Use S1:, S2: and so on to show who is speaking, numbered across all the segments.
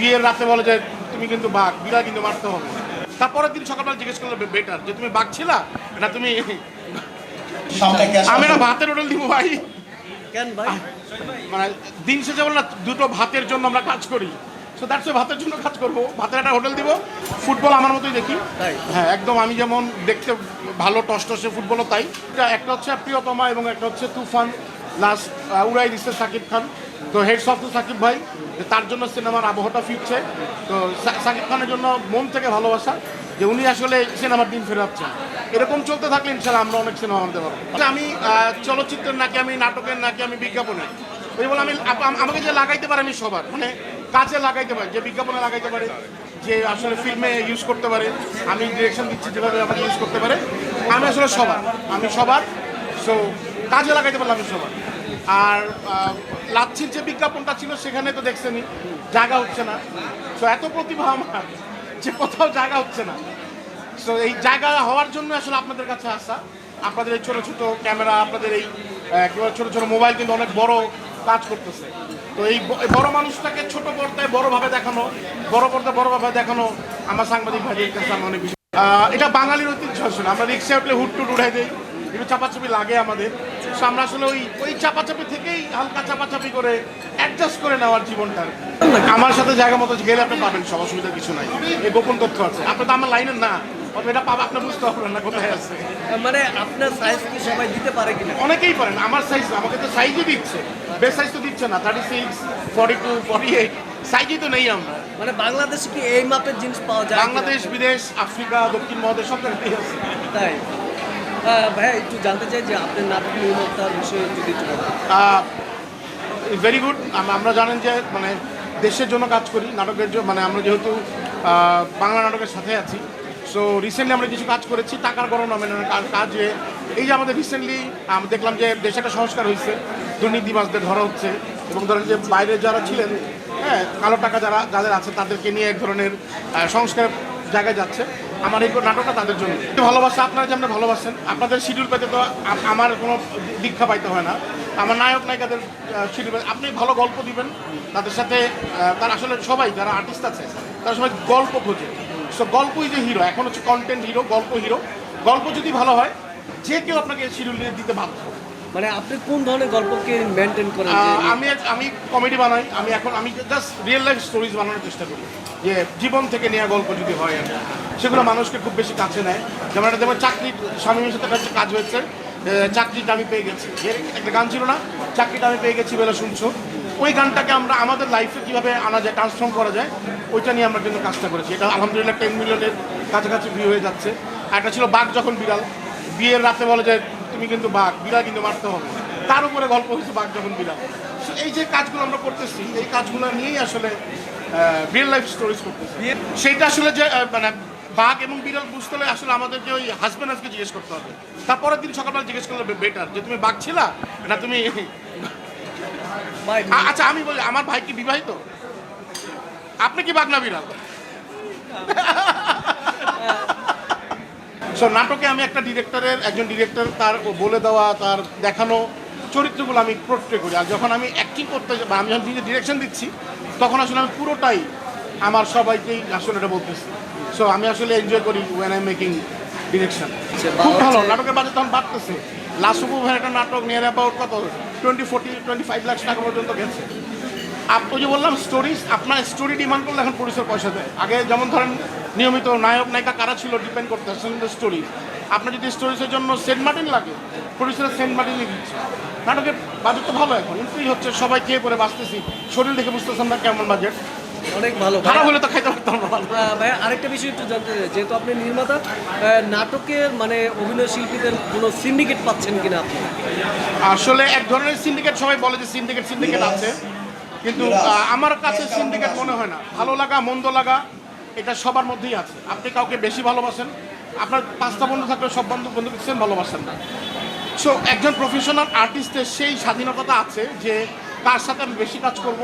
S1: বিয়ের রাতে বলে যে তুমি কিন্তু বাঘ বিড়াল কিন্তু মারতে হবে। তারপরের দিন সকালবেলা জিজ্ঞেস করলে বেটার যে তুমি বাঘ ছিলা? না তুমি আমি না ভাতের হোটেল দিব ভাই।
S2: কেন ভাই?
S1: মানে দিন শেষে বলে না দুটো ভাতের জন্য আমরা কাজ করি। সো দ্যাটস ভাতের জন্য কাজ করব। ভাতের একটা হোটেল দিব। ফুটবল আমার মতোই দেখি।
S2: তাই?
S1: হ্যাঁ একদম আমি যেমন দেখতে ভালো টস টসে ফুটবলও তাই। এটা একটা হচ্ছে প্রিয়তমা এবং একটা হচ্ছে তুফান লাস্ট উড়াই দিচ্ছে সাকিব খান। তো হেডস অফ টু সাকিব ভাই তার জন্য সিনেমার আবহাওয়াটা ফিরছে। তো সাকিব খানের জন্য মন থেকে ভালোবাসা যে উনি আসলে সিনেমার দিন ফেরাচ্ছেন। এরকম চলতে থাকলে ইনশাল্লাহ আমরা অনেক সিনেমা আনতে পারব। আচ্ছা, আমি চলচ্চিত্রের নাকি আমি নাটকের নাকি আমি বিজ্ঞাপনে? ওই বলে আমি আমাকে যে লাগাইতে পারে আমি সবার। মানে কাজে লাগাইতে পারি যে বিজ্ঞাপনে লাগাইতে পারে যে আসলে ফিল্মে ইউজ করতে পারে। আমি ডিরেকশন দিচ্ছি যেভাবে আমাকে ইউজ করতে পারে। আমি আসলে সবার। আমি সবার সো কাজে লাগাইতে পারলাম আমি সবার। আর লাচ্ছির যে বিজ্ঞাপনটা ছিল সেখানে তো দেখছেনই, জায়গা হচ্ছে না। তো এত প্রতিভা আমার যে কোথাও জায়গা হচ্ছে না। সো এই জায়গা হওয়ার জন্য আসলে আপনাদের কাছে আসা। আপনাদের এই ছোটো ছোটো ক্যামেরা, আপনাদের এই ছোট ছোট মোবাইল কিন্তু অনেক বড় কাজ করতেছে। তো এই বড় মানুষটাকে ছোট পর্দায় বড়ভাবে দেখানো, বড় পর্দায় বড়ভাবে দেখানো আমার সাংবাদিক ভাইদের কাছে আমার অনেক বেশি এটা বাঙালির ঐতিহ্য আসলে। আমরা রিক্সা উঠলে হুট টুট উঠাই দিই। একটু চাপাচাপি লাগে আমাদের। আমরা আসলে ওই ওই চাপাচাপি থেকেই হালকা চাপাচাপি করে অ্যাডজাস্ট করে নেওয়ার জীবনটা আর কি। আমার সাথে জায়গা মতো গেলে আপনি পাবেন সব অসুবিধা কিছু নাই। এই গোপন তথ্য আছে। আপনি তো আমার লাইনের না এটা পাবে আপনি বুঝতে পারবেন না কোথায় আছে।
S2: মানে আপনার সাইজ কি সবাই দিতে পারে কিনা?
S1: অনেকেই পারেন আমার সাইজ আমাকে তো সাইজই দিচ্ছে। বেস্ট সাইজ তো দিচ্ছে না thirty six forty two forty eight সাইজই তো নেই আমরা।
S2: মানে বাংলাদেশে কি এই মাপের জিনিস পাওয়া যায়
S1: বাংলাদেশ বিদেশ আফ্রিকা দক্ষিণ মহাদেশ সব জায়গাতেই আছে।
S2: তাই? ভাই একটু জানতে চাই যে আপনার যদি
S1: ভেরি গুড আমরা জানেন যে মানে দেশের জন্য কাজ করি নাটকের জন্য মানে আমরা যেহেতু বাংলা নাটকের সাথে আছি। সো রিসেন্টলি আমরা কিছু কাজ করেছি টাকার গণনা মানে কাজ এই যে আমাদের রিসেন্টলি দেখলাম যে দেশে একটা সংস্কার হয়েছে দুর্নীতিবাজদের ধরা হচ্ছে এবং ধরেন যে বাইরে যারা ছিলেন হ্যাঁ কালো টাকা যারা যাদের আছে তাদেরকে নিয়ে এক ধরনের আহ, সংস্কারের জায়গায় যাচ্ছে। আমার এই নাটকটা তাদের জন্য। ভালোবাসা, আপনারা যেমন ভালোবাসেন, আপনাদের শিডিউল পেতে তো আমার কোনো দীক্ষা পাইতে হয় না। আমার নায়ক নায়িকাদের শিডিউল আপনি ভালো গল্প দিবেন, তাদের সাথে তার আসলে সবাই, যারা আর্টিস্ট আছে, তারা সবাই গল্প খোঁজে। সো গল্পই যে হিরো এখন হচ্ছে কন্টেন্ট হিরো গল্প হিরো গল্প যদি ভালো হয়, যে কেউ আপনাকে শিডিউল দিতে বাধ্য।
S2: মানে আপনি কোন ধরনের গল্পকে মেনটেন করেন?
S1: আমি আমি কমেডি বানাই। আমি এখন আমি জাস্ট রিয়েল লাইফ স্টোরিজ বানানোর চেষ্টা করি। যে জীবন থেকে নেওয়া গল্প যদি হয়, সেগুলো মানুষকে খুব বেশি কাছে নেয়। যেমন একটা যেমন চাকরি স্বামীর সাথে একটা কাজ হয়েছে। চাকরিটা আমি পেয়ে গেছি। একটা গান ছিল না? চাকরিটা আমি পেয়ে গেছি বলে শুনছো। ওই গানটাকে আমরা আমাদের লাইফে কীভাবে আনা যায় ট্রান্সফর্ম করা যায়, ওইটা নিয়ে আমরা কিন্তু কাজটা করেছি। এটা আলহামদুলিল্লাহ টেন মিলিয়নের কাছাকাছি ভিউ হয়ে যাচ্ছে। আর একটা ছিল বাঘ যখন বিড়াল, বিয়ের রাতে বলে যে তুমি কিন্তু বাঘ বিড়াল কিন্তু মারতে হবে। তার উপরে গল্প হয়েছে বাঘ যখন বিড়াল। So, এই যে কাজগুলো আমরা করতেছি এই কাজগুলো নিয়েই আসলে রিয়েল লাইফ স্টোরিজ করতেছি। সেটা আসলে যে মানে বাঘ এবং বিড়াল বুঝতে হলে আসলে আমাদেরকে ওই হাজব্যান্ড আজকে জিজ্ঞেস করতে হবে। তারপরের দিন সকালবেলা জিজ্ঞেস করলে বেটার যে তুমি বাঘ ছিলা না তুমি আচ্ছা আমি বলি আমার ভাই কি বিবাহিত? আপনি কি বাঘ না বিড়াল? সো নাটকে আমি একটা ডিরেক্টরের একজন ডিরেক্টর তার বলে দেওয়া তার দেখানো চরিত্রগুলো আমি পোর্ট্রে করি। আর যখন আমি অ্যাক্টিং করতে বা আমি যখন নিজে ডিরেকশন দিচ্ছি তখন আসলে আমি পুরোটাই আমার সবাইকেই আসলে এটা বলতেছি। সো আমি আসলে এনজয় করি ওয়েন আই মেকিং ডিরেকশন খুব ভালো নাটকের বাজেট তখন বাড়তেছে। লাস্ট উপভোগ একটা নাটক নিয়ে অ্যাবাউট কত? Twenty forty twenty five lakh টাকা পর্যন্ত গেছে। আপনি যে বললাম স্টোরি আপনার স্টোরি ডিমান্ড করলে এখন পরিসর পয়সা দেয়। আগে যেমন ধরেন নিয়মিত নায়ক নায়িকা কারা ছিল ডিপেন্ড করতে স্টোরি আপনার যদি স্টোরিজের জন্য সেন্ট মার্টিন লাগে পরিসরের সেন্ট মার্টিনই দিচ্ছে। নাটকের বাজেট তো ভালো এখন ইনফ্রি হচ্ছে সবাই খেয়ে পরে বাঁচতেছি। শরীর দেখে বুঝতেছেন না কেমন বাজেট
S2: অনেক ভালো
S1: খারাপ হলে তো খাইতে পারতাম না।
S2: ভাই আরেকটা বিষয় একটু জানতে চাই। যেহেতু আপনি নির্মাতা নাটকের মানে অভিনয় শিল্পীদের কোনো সিন্ডিকেট পাচ্ছেন কিনা আপনি?
S1: আসলে এক ধরনের সিন্ডিকেট সবাই বলে যে সিন্ডিকেট সিন্ডিকেট আছে। কিন্তু আমার কাছে সিন্ডিকেট মনে হয় না। ভালো লাগা মন্দ লাগা এটা সবার মধ্যেই আছে। আপনি কাউকে বেশি ভালোবাসেন, আপনার পাঁচটা বন্ধু থাকলে সব বন্ধু বন্ধুকে সেম ভালোবাসেন না। সো একজন প্রফেশনাল আর্টিস্টের সেই স্বাধীনতা আছে যে তার সাথে আমি বেশি কাজ করব,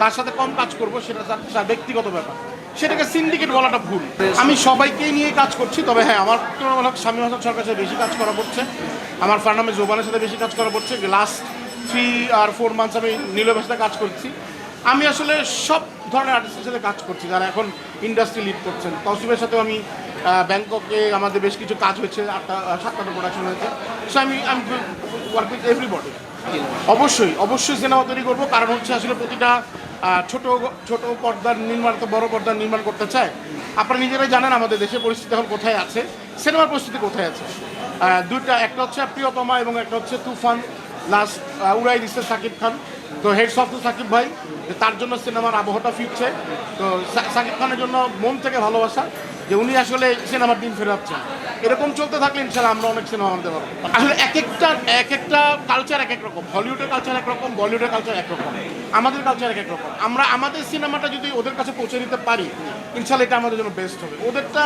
S1: তার সাথে কম কাজ করব, সেটা তার ব্যক্তিগত ব্যাপার। সেটাকে সিন্ডিকেট বলাটা ভুল। আমি সবাইকেই নিয়ে কাজ করছি, তবে হ্যাঁ আমার তুলনামূলক স্বামী হাসান সরকারের সাথে বেশি কাজ করা পড়ছে। আমার ফার্নামে জোবানের সাথে বেশি কাজ করা পড়ছে। লাস্ট থ্রি আর ফোর মান্থস আমি নীলবের সাথে কাজ করছি। আমি আসলে সব ধরনের আর্টিস্টের সাথে কাজ করছি, যারা এখন ইন্ডাস্ট্রি লিড করছেন। তসিফের সাথেও আমি ব্যাংককে আমাদের বেশ কিছু কাজ হয়েছে, আটটা, সাতটা প্রোডাকশন হয়েছে। সো আমি আমি ওয়ার্ক উইথ এভরিবডি অবশ্যই অবশ্যই সিনেমা তৈরি করব, কারণ হচ্ছে আসলে প্রতিটা ছোট ছোট পর্দার নির্মাণ, তো বড় পর্দার নির্মাণ করতে চায়। আপনারা নিজেরাই জানেন আমাদের দেশের পরিস্থিতি এখন কোথায় আছে। সিনেমার পরিস্থিতি কোথায় আছে? দুইটা, একটা হচ্ছে প্রিয়তমা এবং একটা হচ্ছে তুফান। লাস্ট উড়াই দিচ্ছে সাকিব খান। তো হেডস অফ টু সাকিব ভাই তার জন্য সিনেমার আবহাওয়াটা ফিরছে। তো সাকিব খানের জন্য মন থেকে ভালোবাসা যে উনি আসলে সিনেমার দিন ফেরাচ্ছেন। এরকম চলতে থাকলে ইনশাল্লাহ আমরা অনেক সিনেমা আনতে পারব। আসলে এক একটা এক একটা কালচার এক এক রকম। হলিউডের কালচার এক রকম বলিউডের কালচার এক রকম। আমাদের কালচার এক এক রকম। আমরা, আমাদের সিনেমাটা যদি ওদের কাছে পৌঁছে দিতে পারি ইনশাল্লাহ এটা আমাদের জন্য বেস্ট হবে। ওদেরটা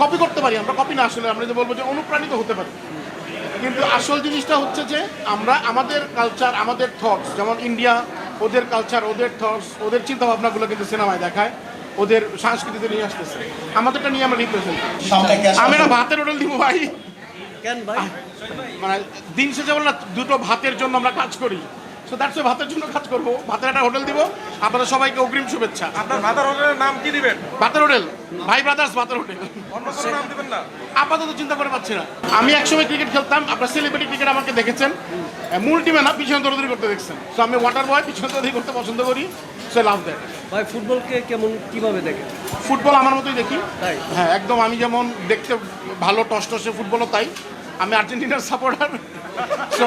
S1: কপি করতে পারি, আমরা কপি না আসলে আমরা যে বলব যে অনুপ্রাণিত হতে পারি। কিন্তু আসল জিনিসটা হচ্ছে যে আমরা আমাদের কালচার আমাদের থটস যেমন ইন্ডিয়া ওদের কালচার ওদের থটস ওদের চিন্তাভাবনাগুলো কিন্তু সিনেমায় দেখায় ওদের সংস্কৃতিতে নিয়ে আসতেছে। আমাদেরটা নিয়ে আমরা রিপ্রেজেন্ট আমি না ভাতের হোটেল দিব ভাই।
S2: কেন ভাই?
S1: মানে দিন শেষে বল না দুটো ভাতের জন্য আমরা কাজ করি। সো দ্যাটস ভাতের জন্য কাজ করব। ভাতের একটা হোটেল দিব। আপনাদের সবাইকে অগ্রিম শুভেচ্ছা।
S3: আপনার ভাতার হোটেলের নাম কি দিবেন?
S1: ভাতের হোটেল। ভাই ব্রাদার্স ভাতের হোটেল।
S3: অন্য কোনো নাম দিবেন না?
S1: আপাতত চিন্তা করে পাচ্ছি না। আমি একসময় ক্রিকেট খেলতাম আপনার সেলিব্রিটি ক্রিকেট আমাকে দেখেছেন। মূল টিমে না পিছনে দৌড়দৌড়ি করতে দেখছেন। সো আমি ওয়াটার বয় পিছনে দৌড়দৌড়ি করতে পছন্দ করি। সে লাভ দেয়
S2: ভাই ফুটবলকে কেমন কীভাবে দেখে
S1: ফুটবল আমার মতোই দেখি।
S2: তাই?
S1: হ্যাঁ একদম আমি যেমন দেখতে ভালো টস টসে ফুটবলও তাই। আমি আর্জেন্টিনার supporter so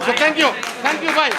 S1: So thank you. Thank you. Bye.